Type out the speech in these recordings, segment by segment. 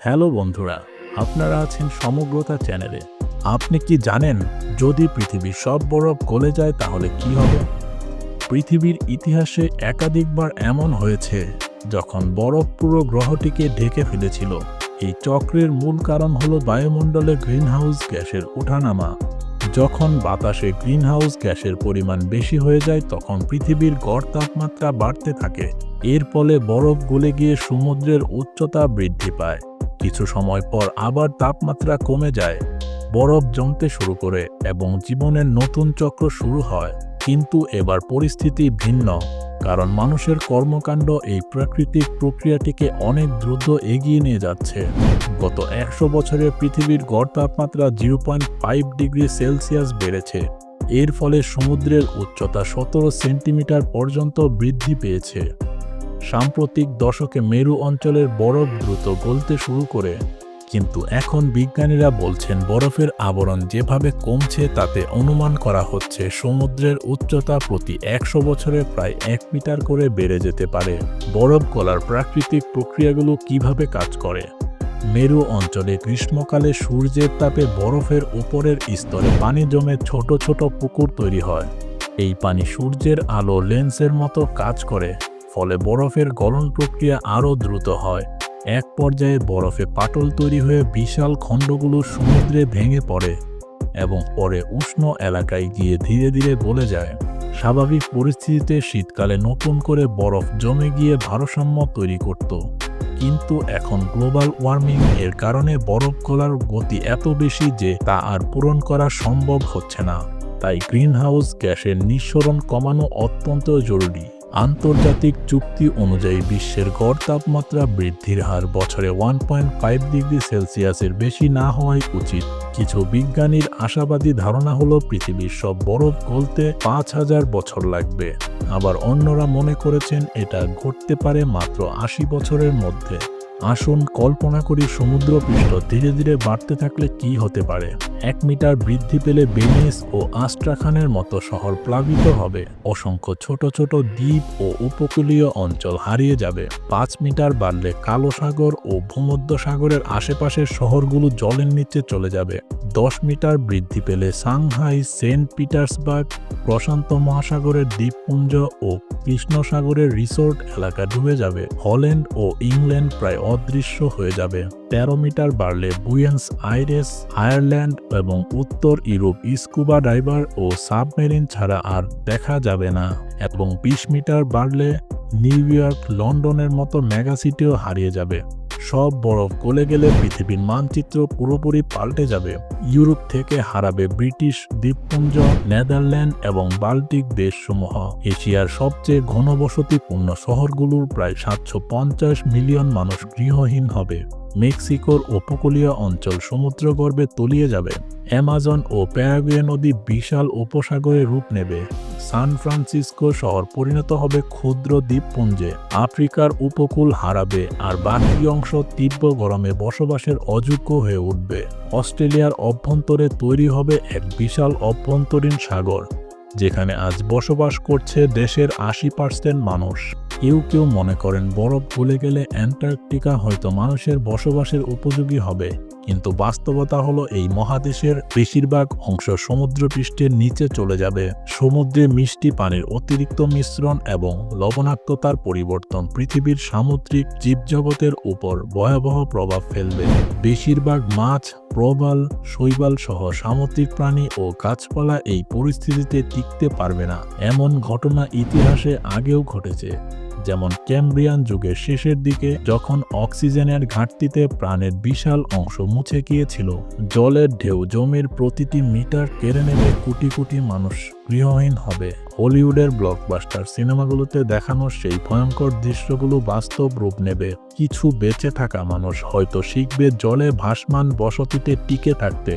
Hello বন্ধুরা, আপনারা আছেন সমগ্রতা চ্যানেলে। আপনি কি জানেন যদি পৃথিবীর সব বরফ গলে যায় তাহলে কি হবে? পৃথিবীর ইতিহাসে একাধিকবার এমন হয়েছে যখন বরফ পুরো গ্রহটিকে ঢেকে ফেলেছিল। এই চক্রের মূল কারণ হল বায়ুমণ্ডলে গ্রিনহাউস গ্যাসের ওঠানামা। যখন বাতাসে গ্রিনহাউস গ্যাসের পরিমাণ বেশি হয়ে যায়, তখন পৃথিবীর গড় তাপমাত্রা বাড়তে থাকে। এর ফলে বরফ গলে গিয়ে সমুদ্রের উচ্চতা বৃদ্ধি পায়। কিছু সময় পর আবার তাপমাত্রা কমে যায়। বরফ জমতে শুরু করে এবং জীবনের নতুন চক্র শুরু হয়। কিন্তু এবার পরিস্থিতি ভিন্ন, কারণ মানুষের কর্মকাণ্ড এই প্রাকৃতিক প্রক্রিয়াটিকে অনেক দ্রুত এগিয়ে নিয়ে যাচ্ছে। গত একশো বছরে পৃথিবীর গড় তাপমাত্রা zero point five degree Celsius বেড়েছে। এর ফলে সমুদ্রের উচ্চতা সতেরো সেন্টিমিটার পর্যন্ত বৃদ্ধি পেয়েছে। সাম্প্রতিক দশকে মেরু অঞ্চলের বরফ দ্রুত গলতে শুরু করে, কিন্তু এখন বিজ্ঞানীরা বলছেন বরফের আবরণ যেভাবে কমছে তাতে অনুমান করা হচ্ছে সমুদ্রের উচ্চতা প্রতি একশো বছরে প্রায় এক মিটার করে বেড়ে যেতে পারে। বরফ গলার প্রাকৃতিক প্রক্রিয়াগুলো কীভাবে কাজ করে? মেরু অঞ্চলে গ্রীষ্মকালে সূর্যের তাপে বরফের উপরের স্তরে পানি জমে ছোট ছোট পুকুর তৈরি হয়। এই পানি সূর্যের আলো লেন্সের মতো কাজ করে। ফলে বরফের গলন প্রক্রিয়া আরও দ্রুত হয়। এক পর্যায়ে বরফে পাটল তৈরি হয়ে বিশাল খণ্ডগুলো সমুদ্রে ভেঙে পড়ে এবং পরে উষ্ণ এলাকায় গিয়ে ধীরে ধীরে গলে যায়। স্বাভাবিক পরিস্থিতিতে শীতকালে নতুন করে বরফ জমে গিয়ে ভারসাম্য তৈরি করত। কিন্তু এখন গ্লোবাল ওয়ার্মিং এর কারণে বরফ গলার গতি এত বেশি যে তা আর পূরণ করা সম্ভব হচ্ছে না। তাই গ্রিনহাউস গ্যাসের নিঃসরণ কমানো অত্যন্ত জরুরি। আন্তর্জাতিক চুক্তি অনুযায়ী বিশ্বের গড় তাপমাত্রা বৃদ্ধির হার বছরে ওয়ান পয়েন্ট ফাইভ ডিগ্রি সেলসিয়াসের বেশি না হওয়াই উচিত। কিছু বিজ্ঞানীর আশাবাদী ধারণা হলো পৃথিবীর সব বরফ গলতে পাঁচ হাজার বছর লাগবে। আবার অন্যরা মনে করেছেন এটা ঘটতে পারে মাত্র আশি বছরের মধ্যে। আসুন কল্পনা করি সমুদ্র সমুদ্রপৃষ্ঠ ধীরে ধীরে বাড়তে থাকলে কি হতে পারে। এক মিটার বৃদ্ধি পেলে বেনিস ও আস্ট্রাখানের মতো শহর প্লাবিত হবে। অসংখ্য ছোট ছোট দ্বীপ ও উপকূলীয় অঞ্চল হারিয়ে যাবে। পাঁচ মিটার বাড়লে কালো সাগর ও ভূমধ্য সাগরের আশেপাশের শহরগুলো জলের নিচে চলে যাবে। দশ মিটার বৃদ্ধি পেলে সাংহাই, সেন্ট পিটার্সবার্গ, প্রশান্ত মহাসাগরের দ্বীপপুঞ্জ ও কৃষ্ণ সাগরের রিসোর্ট এলাকা ডুবে যাবে। হল্যান্ড ও ইংল্যান্ড প্রায় অদৃশ্য হয়ে যাবে। তেরো মিটার বাড়লে বুয়েন্স আইরেস, আয়ারল্যান্ড এবং উত্তর ইউরোপ স্কুবা ডাইভার ও সাবমেরিন ছাড়া আর দেখা যাবে না এবং বিশ মিটার বাড়লে নিউ ইয়র্ক, লন্ডনের মতো মেগাসিটিও হারিয়ে যাবে। সব বরফ গলে গেলে পৃথিবীর মানচিত্র পুরোপুরি পাল্টে যাবে। ইউরোপ থেকে হারাবে ব্রিটিশ দ্বীপপুঞ্জ, নেদারল্যান্ড এবং বাল্টিক দেশসমূহ। এশিয়ার সবচেয়ে ঘনবসতিপূর্ণ শহরগুলোর প্রায় সাতশো পঞ্চাশ মিলিয়ন মানুষ গৃহহীন হবে। মেক্সিকোর উপকূলীয় অঞ্চল সমুদ্রগর্ভে তলিয়ে যাবে। অ্যামাজন ও প্যারাগুয়ে নদী বিশাল উপসাগরে রূপ নেবে। সান ফ্রান্সিসকো শহর পরিণত হবে ক্ষুদ্র দ্বীপপুঞ্জে। আফ্রিকার উপকূল হারাবে আর বাকি অংশ তীব্র গরমে বসবাসের অযোগ্য হয়ে উঠবে। অস্ট্রেলিয়ার অভ্যন্তরে তৈরি হবে এক বিশাল অভ্যন্তরীণ সাগর, যেখানে আজ বসবাস করছে দেশের আশি পার্সেন্ট মানুষ। কেউ কেউ মনে করেন বরফ গলে গেলে অ্যান্টার্কটিকা হয়তো মানুষের বসবাসের উপযোগী হবে। কিন্তু বাস্তবতা হলো এই মহাদেশের বেশিরভাগ অংশ সমুদ্রপৃষ্ঠের নিচে চলে যাবে। সমুদ্রে মিষ্টি পানির অতিরিক্ত মিশ্রণ এবং লবণাক্ততার পরিবর্তন পৃথিবীর সামুদ্রিক জীবজগতের উপর ভয়াবহ প্রভাব ফেলবে। বেশিরভাগ মাছ, প্রবাল, শৈবাল সহ সামুদ্রিক প্রাণী ও গাছপালা এই পরিস্থিতিতে টিকতে পারবে না। এমন ঘটনা ইতিহাসে আগেও ঘটেছে। যেমন ক্যাম্ব্রিয়ান যুগের শেষের দিকে, যখন অক্সিজেনের ঘাটতিতে প্রাণের বিশাল অংশ মুছে গিয়েছিল, জলের ঢেউ জমির প্রতিটি মিটার কেড়ে নেবে কোটি কোটি মানুষ গৃহহীন হবে। হলিউডের ব্লকবাস্টার সিনেমাগুলোতে দেখানো সেই ভয়ঙ্কর দৃশ্যগুলো বাস্তব রূপ নেবে। কিছু বেঁচে থাকা মানুষ হয়তো শিখবে জলে ভাসমান বসতিতে টিকে থাকতে,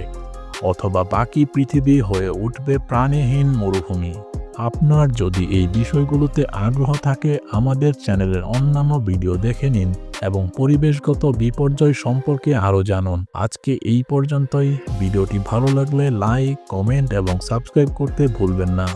অথবা বাকি পৃথিবী হয়ে উঠবে প্রাণীহীন মরুভূমি। আপনার যদি এই বিষয়গুলোতে আগ্রহ থাকে, আমাদের চ্যানেলের অন্যান্য ভিডিও দেখে নিন এবং পরিবেশগত বিপর্যয় সম্পর্কে আরও জানুন। আজকে এই পর্যন্তই। ভিডিওটি ভালো লাগলে লাইক, কমেন্ট এবং সাবস্ক্রাইব করতে ভুলবেন না।